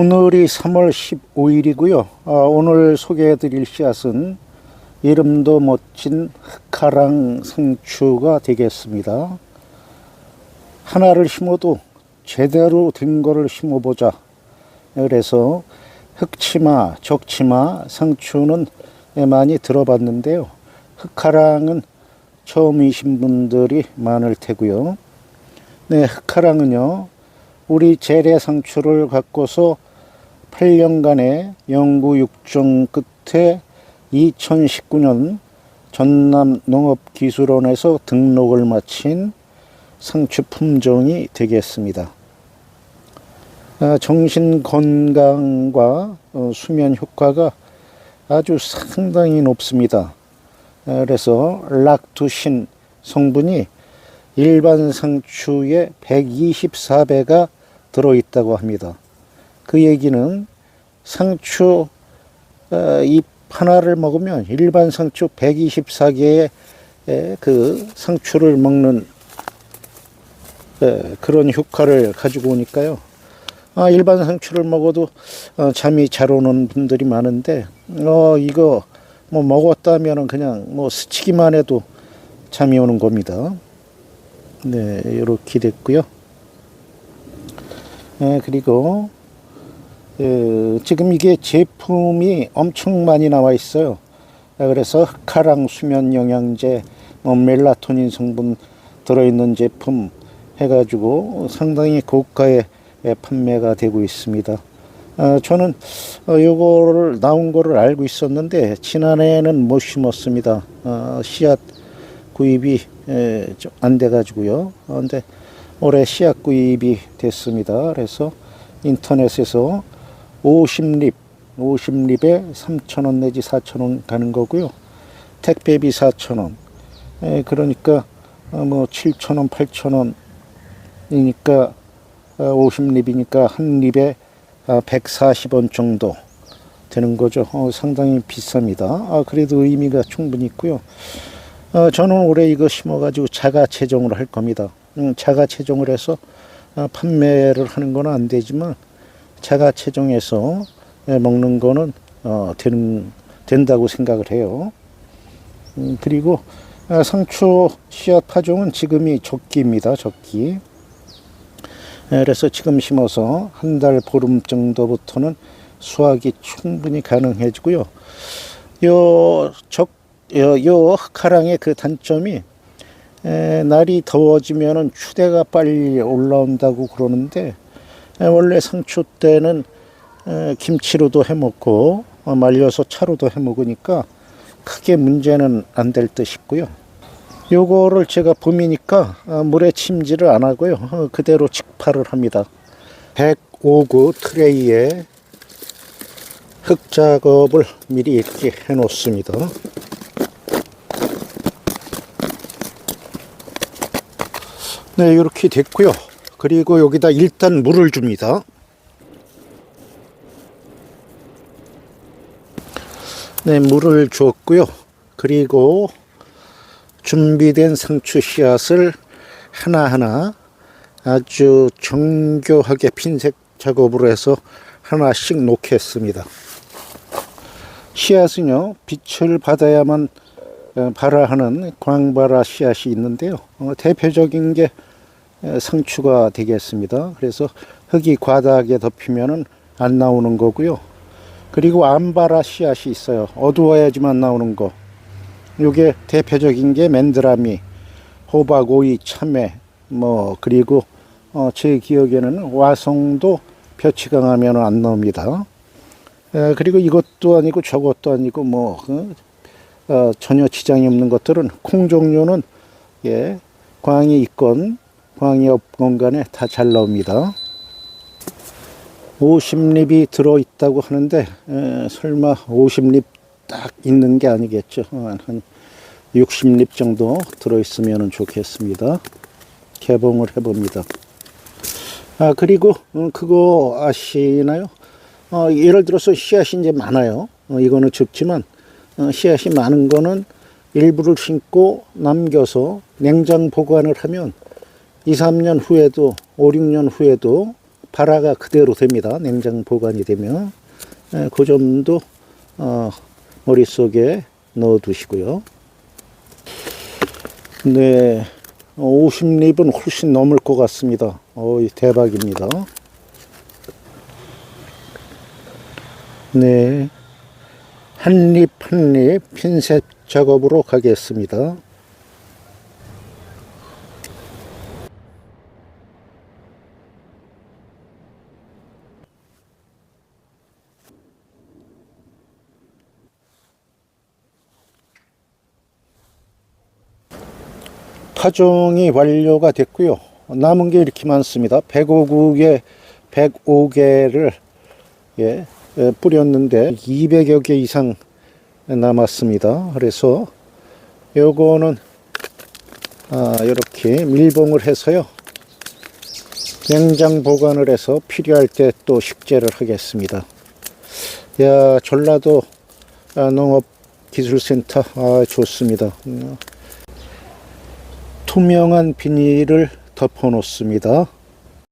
오늘이 3월 15일이고요. 아, 오늘 소개해 드릴 씨앗은 이름도 멋진 흑하랑 상추가 되겠습니다. 하나를 심어도 제대로 된 거를 심어보자. 그래서 흑치마, 적치마, 상추는 많이 들어봤는데요. 흑하랑은 처음이신 분들이 많을 테고요. 네, 흑하랑은요. 우리 재래 상추를 갖고서 8년간의 연구 육종 끝에 2019년 전남 농업기술원에서 등록을 마친 상추 품종이 되겠습니다. 아, 정신 건강과 어, 수면 효과가 아주 상당히 높습니다. 아, 그래서 락투신 성분이 일반 상추의 124배가 들어있다고 합니다. 그 얘기는 상추 어, 잎 하나를 먹으면 일반 상추 124개의 그 상추를 먹는 에, 그런 효과를 가지고 오니까요. 아, 일반 상추를 먹어도 어, 잠이 잘 오는 분들이 많은데 어 이거 뭐 먹었다면은 그냥 뭐 스치기만 해도 잠이 오는 겁니다. 네, 이렇게 됐고요. 예, 그리고 예, 지금 이게 제품이 엄청 많이 나와 있어요. 아, 그래서 흑화랑 수면 영양제, 뭐 멜라토닌 성분 들어있는 제품 해가지고 상당히 고가의 예, 판매가 되고 있습니다. 아, 저는 어, 요거를 나온 거를 알고 있었는데 지난해에는 못 심었습니다. 아, 씨앗 구입이 예, 좀안 돼가지고요. 어, 근데 올해 씨앗 구입이 됐습니다. 그래서 인터넷에서 50립, 50립에 3,000원 내지 4,000원 가는 거고요. 택배비 4,000원. 예, 그러니까 어, 뭐 7,000원, 8,000원이니까 50립이니까 한 립에 140원 정도 되는 거죠. 어, 상당히 비쌉니다. 아, 그래도 의미가 충분히 있고요. 어, 저는 올해 이거 심어가지고 자가 채종을 할 겁니다. 음, 자가 채종을 해서 아, 판매를 하는 건 안 되지만 자가 예, 먹는 거는 어, 되는 된다고 생각을 해요. 음, 그리고 아, 상추 씨앗 파종은 지금이 적기입니다. 적기. 예, 그래서 지금 심어서 한 달 보름 정도부터는 수확이 충분히 가능해지고요. 요 적, 요, 요 흑화랑의 그 단점이 에, 날이 더워지면은 추대가 빨리 올라온다고 그러는데 에, 원래 상추 때는 에, 김치로도 해 먹고 어, 말려서 차로도 해 먹으니까 크게 문제는 안 될 듯 싶고요. 요거를 제가 봄이니까 아, 물에 침지를 안 하고요. 어, 그대로 직파를 합니다. 105구 트레이에 흙 작업을 미리 이렇게 해 놓습니다. 네, 이렇게 됐고요. 그리고 여기다 일단 물을 줍니다. 네, 물을 주었고요. 그리고 준비된 상추 씨앗을 하나하나 아주 정교하게 핀색 작업으로 해서 하나씩 놓겠습니다. 씨앗은요, 빛을 받아야만 어, 발화하는 광발화 씨앗이 있는데요. 어, 대표적인 게 에, 상추가 되겠습니다. 그래서 흙이 과다하게 덮이면은 안 나오는 거고요. 그리고 암바라 씨앗이 있어요. 어두워야지만 나오는 거. 요게 대표적인 게 맨드라미, 호박, 오이, 참외, 뭐 그리고 어, 제 기억에는 와송도 볕이 강하면 안 나옵니다. 에, 그리고 이것도 아니고 저것도 아니고 뭐 그, 어, 전혀 지장이 없는 것들은 콩 종류는 예, 광이 있건 광이 없건 간에 다 잘 나옵니다. 50립이 들어있다고 하는데 에, 설마 50립 딱 있는 게 아니겠죠. 어, 한 60립 정도 들어있으면 좋겠습니다. 개봉을 해봅니다. 아 그리고 어, 그거 아시나요? 어, 예를 들어서 씨앗이 이제 많아요. 어, 이거는 적지만 어, 씨앗이 많은 거는 일부를 심고 남겨서 냉장 보관을 하면 2, 3년 후에도 5, 6년 후에도 발화가 그대로 됩니다. 냉장 보관이 되면 에, 그 점도 어, 머릿속에 넣어 두시고요. 네, 50립은 훨씬 넘을 것 같습니다. 어이, 대박입니다. 네, 한 립 한 립 핀셋 작업으로 가겠습니다. 파종이 완료가 됐고요. 남은 게 이렇게 많습니다. 105국에 105개를 예, 예, 뿌렸는데 200여 개 이상 남았습니다. 그래서 요거는 아, 이렇게 밀봉을 해서요. 냉장 보관을 해서 필요할 때 또 식재를 하겠습니다. 야, 전라도 아, 농업기술센터 아, 좋습니다. 음, 투명한 비닐을 덮어 놓습니다.